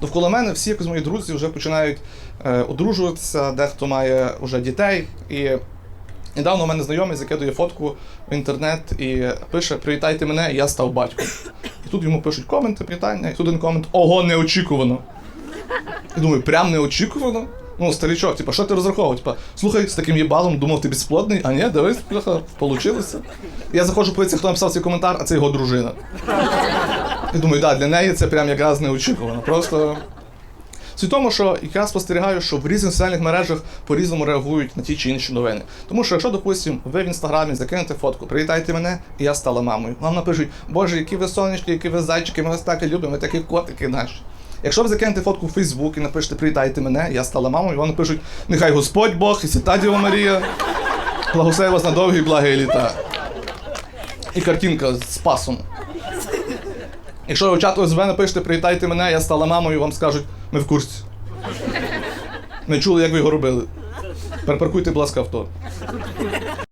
Довкола мене всі якось мої друзі вже починають е, одружуватися, дехто має вже дітей. І недавно у мене знайомий закидує фотку в інтернет і пише: Привітайте мене, я став батьком. І тут йому пишуть коменти, привітання, і тут один комент Ого, неочікувано. І думаю, прям неочікувано. Ну, старичок, типа, що ти розраховував? Типа, слухай, з таким їбалом думав, ти безплодний, а ні, дивись, получилося. Я заходжу подивитися, хто написав цей коментар, а це його дружина. І думаю, да, для неї це прям якраз неочікувано. Просто. Суть в тому, що я спостерігаю, що в різних соціальних мережах по-різному реагують на ті чи інші новини. Тому що, якщо, допустимо, ви в інстаграмі закинете фотку, привітайте мене, і я стала мамою. Вам напишуть, Боже, які ви сонечки, які ви зайчики, ми вас так і любимо, ви такі котики наші. Якщо ви закинете фотку в Фейсбук і напишете Привітайте мене, я стала мамою, вам напишуть Нехай Господь Бог і Свята Діва Марія благослови вас на довгі і благі літа. І картинка з пасом. Якщо ви в чат ОСВ напишете Привітайте мене, я стала мамою, вам скажуть, ми в курсі. Не чули, як ви його робили. Перепаркуйте, будь ласка, авто.